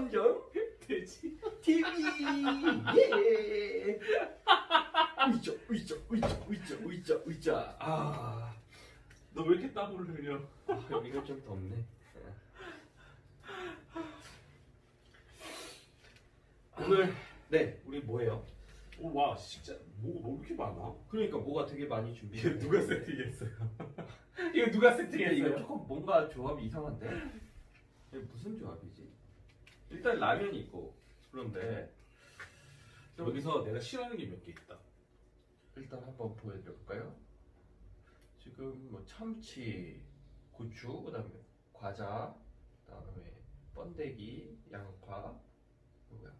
삼점 돼지. TV 예. 으이짜 으이짜 으이짜 으이짜 으이짜 으이짜 아, 너 왜 이렇게 땀을 흘려? 아 여기가 좀 덥네. 오늘 네 우리 뭐예요? 오, 와, 진짜 뭐가 뭐 이렇게 많아? 그러니까 뭐가 되게 많이 준비해. 누가 세팅했어요? 이거 누가 근데 세팅했어요? 이거 조금 뭔가 조합이 이상한데? 이게 무슨 조합이지? 일단 라면이 있고 그런데 여기서 내가 싫어하는 게 몇 개 있다. 일단 한번 보여드릴까요? 지금 뭐 참치, 고추, 그다음에 과자, 그다음에 번데기, 양파, 뭐야,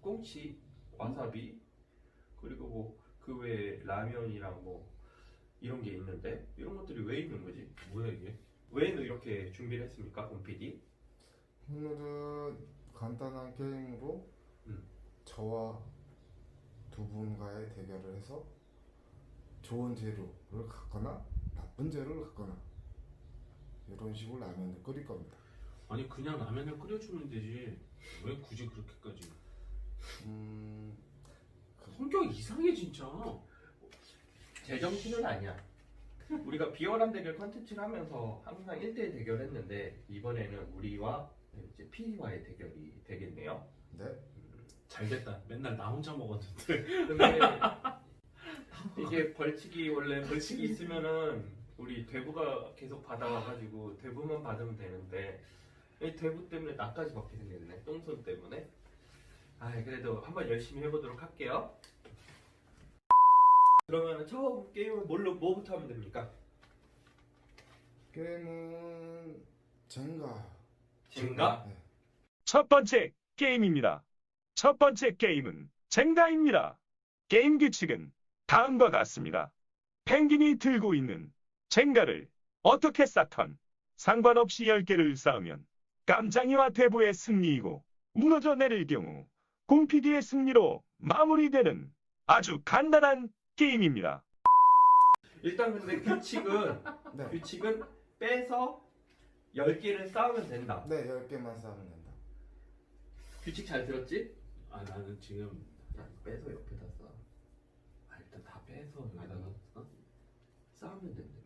꽁치, 와사비, 그리고 뭐 그 외에 라면이랑 뭐 이런 게 있는데 이런 것들이 왜 있는 거지? 뭐야 이게? 왜 이렇게 준비를 했습니까, 본 PD? 오늘은 간단한 게임으로 음. 저와 두 분과의 대결을 해서 좋은 재료를 갖거나 나쁜 재료를 갖거나 이런 식으로 라면을 끓일 겁니다. 아니 그냥 라면을 끓여주면 되지. 왜 굳이 그렇게까지? 음, 성격 이상해 진짜. 제정신은 아니야. 우리가 비열한 대결 컨텐츠를 하면서 항상 1대1 대결했는데 이번에는 우리와 이제 PD와의 대결이 되겠네요. 네. 잘 됐다. 맨날 나 혼자 먹었는데. 근데 이게 벌칙이 원래 벌칙이 있으면은 우리 대부가 계속 받아와가지고 대부만 받으면 되는데 이 대부 때문에 나까지 받게 생겼네. 똥손 때문에. 아 그래도 한번 열심히 해보도록 할게요. 그러면 처음 게임은 뭘로 뭐부터 하면 됩니까? 게임은 젠가. 젠가? 네. 첫 번째 게임입니다. 첫 번째 게임은 젠가입니다. 게임 규칙은 다음과 같습니다. 펭귄이 들고 있는 젠가를 어떻게 쌓던 상관없이 10개를 쌓으면 깜장이와 대보의 승리이고 무너져 내릴 경우 공피디의 승리로 마무리되는 아주 간단한 게임입니다. 일단 근데 규칙은 네. 규칙은 빼서 10개를 쌓으면 된다. 네, 10개만 쌓으면 된다. 규칙 잘 들었지? 아 나는 지금 야, 빼서 옆에다 쌓아. 아, 일단 다 빼서 여기다가 어? 쌓으면 된다며.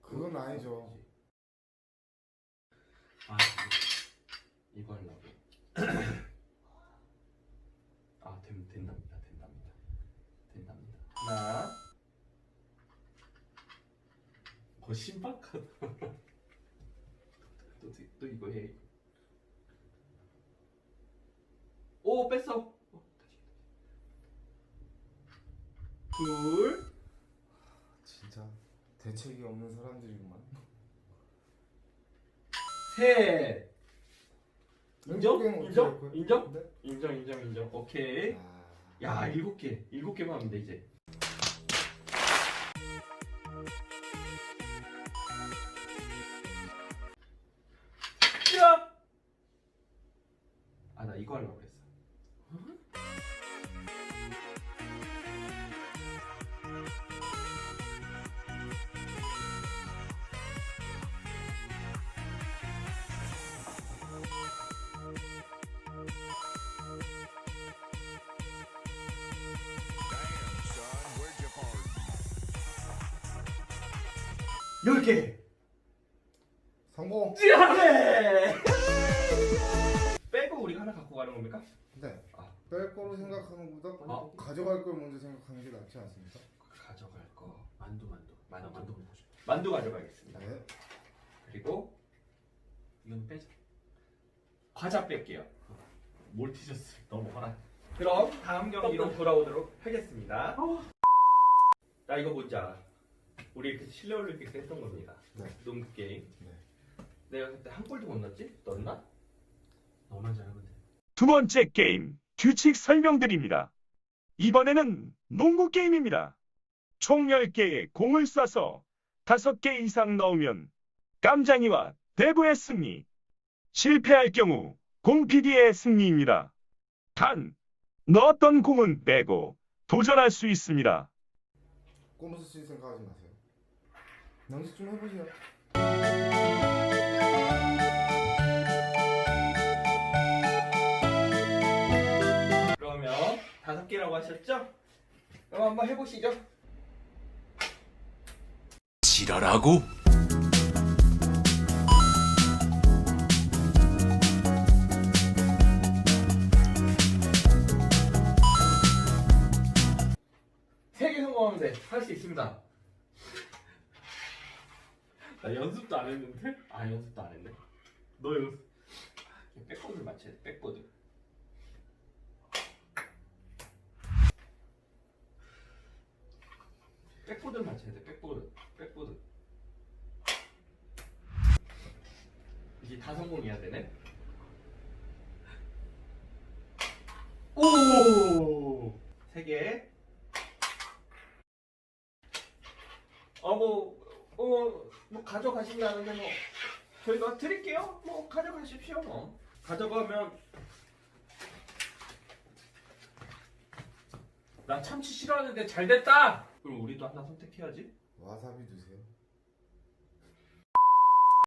그건 아니죠. 아 이거 하려고. 아, 된, 된답니다. 된답니다. 된답니다. 하나. 거 신박하다. 또, 또, 또 이거 해. 오, 뺐어. 둘. 진짜 대책이 없는 사람들이구만. 셋. 인정? 어떻게 인정? 할? 인정? 네. 인정, 인정, 인정. 오케이. 아, 야, 일곱 개. 일곱 개만 하면 돼, 이제. 야! 아, 나 이거 하려고 그랬어. 열 개! 성공. 예! 빼고 우리가 하나 갖고 가는 겁니까? 네. 아. 뺄 거로 생각하는 것보다 어? 가져갈 걸 먼저 생각하는 게 낫지 않습니까? 가져갈 거. 만두 만두. 만두. 나 만두 먹고 싶어. 만두 가져가겠습니다. 네. 그리고 이건 빼자. 과자 뺄게요. 몰티저스 넘어가라. 그럼 다음 경기로 돌아오도록 하겠습니다. 어. 나 이거 보자. 우리 그 실내 올림픽 때 했던 겁니다. 네. 농구 게임. 네. 내가 그때 한 골도 못 넣었지? 넣었나? 너만 잘하면 돼. 두 번째 게임 규칙 설명드립니다. 이번에는 농구 게임입니다. 총 10개의 공을 쏴서 5개 이상 넣으면 깜장이와 대부의 승리. 실패할 경우 공PD의 승리입니다. 단, 넣었던 공은 빼고 도전할 수 있습니다. 꼼수 쓸 생각하지 마세요. 연습 좀 해보세요. 하신다고 하셨죠? 그럼 한번 해보시죠. 지랄하고 세 개 성공하면 돼. 할 수 있습니다. 나 연습도 안 했는데? 아 연습도 안 했네. 너 연습. 백보드를 맞춰야 돼. 백보드. 백보드를 맞춰야 돼. 백보드. 백보드. 이제 다 성공해야 되네. 오! 세 개. 어, 뭐, 어, 뭐 가져가신다는데 뭐 저희가 드릴게요. 뭐 가져가십시오. 뭐 가져가면 나 참치 싫어하는데 잘 됐다. 그럼 우리도 하나 선택해야지. 와사비 드세요.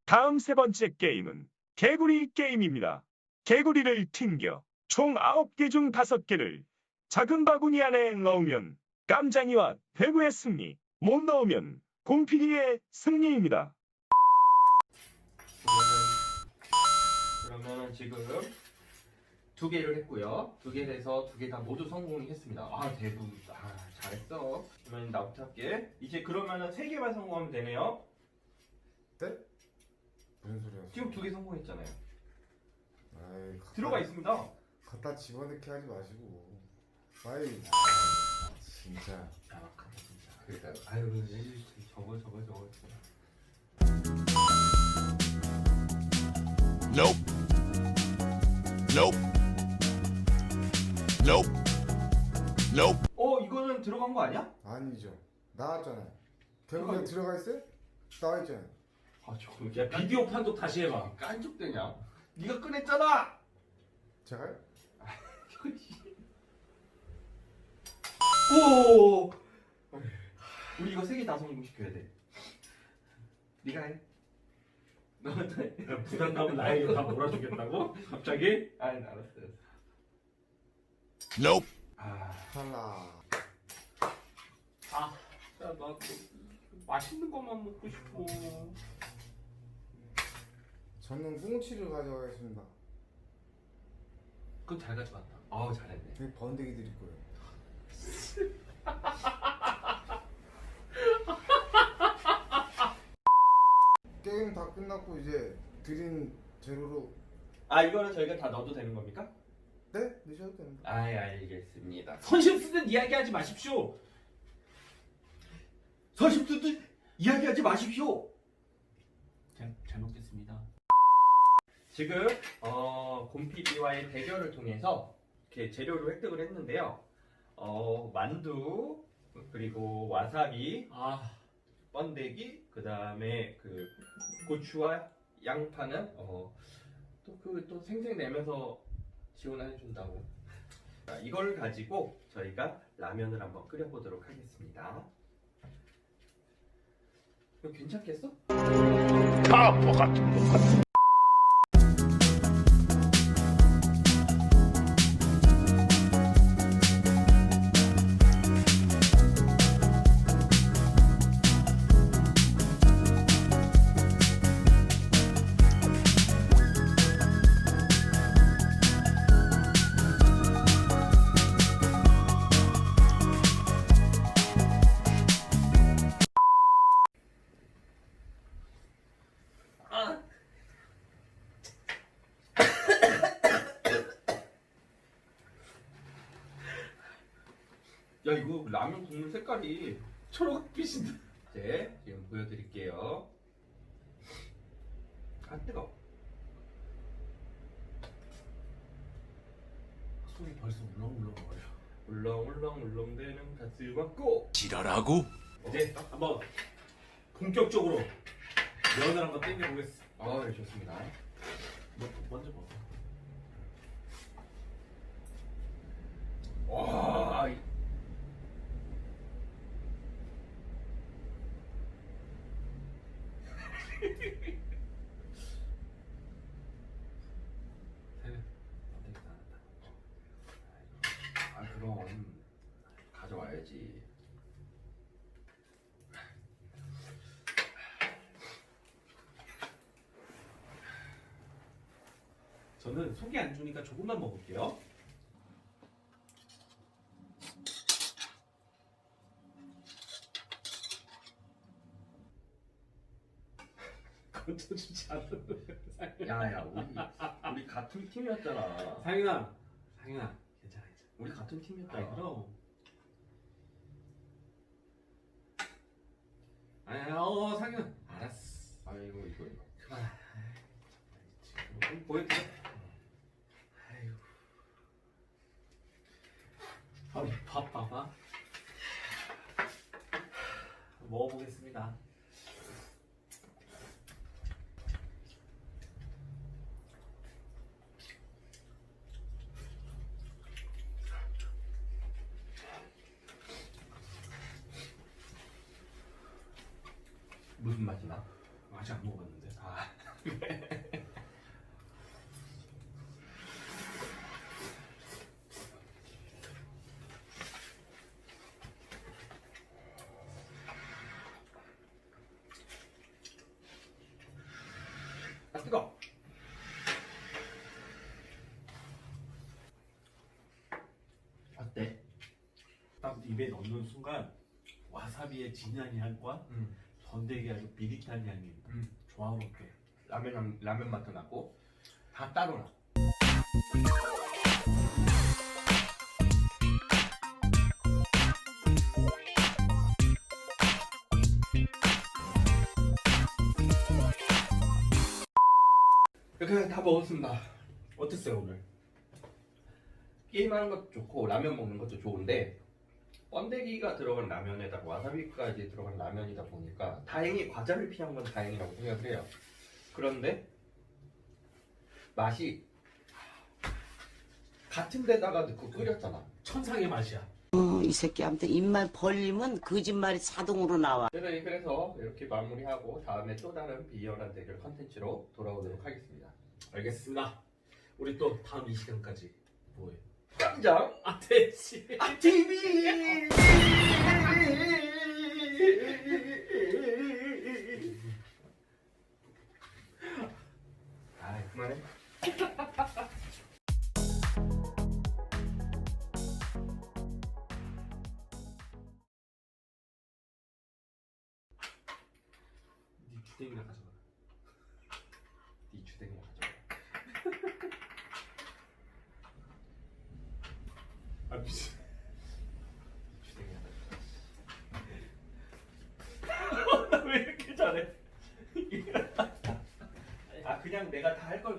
다음 세 번째 게임은 개구리 게임입니다. 개구리를 튕겨 총 9개 중 5개를 작은 바구니 안에 넣으면 깜장이와 대구의 승리, 못 넣으면 곰피디의 승리입니다. 그러면 지금 두 개를 했고요. 두 개를 해서 두 개 다 모두 성공했습니다. 아 대부 아 잘했어. 그러면 나부터 할게. 이제 그러면은 세 개만 성공하면 되네요. 네? 무슨 소리야? 지금 두 개 성공했잖아요. 아이, 갖다, 들어가 있습니다. 갖다 집어넣게 하지 마시고. 아이, 아, 진짜. 야박하다 진짜. 그러니까 아유 저거 저거 저거. Nope Nope Nope Nope 어 이거는 들어간 거 아니야? 아니죠. 나왔잖아요. 결국에 들어가 있어요? 나와 있잖아요. 아 저거 야 비디오 판도 다시 해봐. 깐족되냐? 네가 꺼냈잖아. 제가요? 오. 우리 이거 세 개 다 성공시켜야 돼. 네가 해. 너부터 해. 야, 부담감은 나에게 다 몰아주겠다고? 갑자기? 아니 알았어. 알았어. Nope 아. 탈락. 아, 야, 나 맛있는 것만 먹고 싶어. 저는 꽁치를 가져가겠습니다. 그건 잘 가져갔다. 아우 잘했네. 되게 번데기 드릴 거예요. 게임 다 끝났고 이제 드린 재료로 아 이거는 저희가 다 넣어도 되는 겁니까? 네 넣으셔도 됩니다. 아 알겠습니다. 선심 쓰듯 이야기하지 마십시오. 서십수도 이야기하지 마십시오. 잘, 잘 먹겠습니다. 지금 어, 곰피디와의 대결을 통해서 이렇게 재료를 획득을 했는데요. 어, 만두 그리고 와사비, 아, 번데기, 그 다음에 그 고추와 양파는 어, 또그 또 생생 내면서 지원해 준다고. 자, 이걸 가지고 저희가 라면을 한번 끓여보도록 하겠습니다. 이거 괜찮겠어? 바보 같은 것. 야 이거 라면 국물 색깔이 초록빛인데 네 지금 보여드릴게요 아 뜨거 손이 벌써 울렁울렁거려. 울렁울렁 울렁 되는 가스 맞고 지랄하고 이제 한번 본격적으로 면을 한번 땡겨보겠습니다. 아 좋습니다 뭐, 먼저 먹어. 아, 그럼 가져와야지. 저는 속이 안 주니까 조금만 먹을게요. 건져주지 않는데. 야야 우리 우리 같은 팀이었잖아. 상윤아, 상윤아, 괜찮아, 괜찮아. 우리 같은 팀이었잖아. 아이 그럼. 아니야, 어 상윤. 알았어. 아이고 이거 이거. 그만. 좀 보여드려. 아이고. 아니 밥 봐봐. 먹어보겠습니다. 무슨 맛이 나? 아직 안 먹었는데. 아 아, 뜨거. 어때? 딱 입에 넣는 순간 와사비의 진한 향과 음. 번데기 아주 비릿한 향이 음. 조화롭게. 라면 라면 맛도 나고 다 따로 나. 이렇게 다 먹었습니다. 어땠어요 오늘? 게임하는 것도 좋고 라면 먹는 것도 좋은데 번데기가 들어간 라면에다가 와사비까지 들어간 라면이다 보니까 다행히 과자를 피한 건 다행이라고 생각을 해요. 그런데 맛이 같은 데다가 넣고 끓였잖아. 천상의 맛이야. 어, 이 새끼한테 입만 벌리면 거짓말이 자동으로 나와. 네, 그래서 이렇게 마무리하고 다음에 또 다른 비열한 대결 컨텐츠로 돌아오도록 하겠습니다. 알겠습니다. 우리 또 다음 이 시간까지 뭐해? 깜장 아. 아, TV. 아, 그만해. 네 주댕이나 가져가. 네 주댕이 가져. 아 미친. 주댕이 가져. 나왜 이렇게 잘해? 아 그냥 내가 다 할 걸.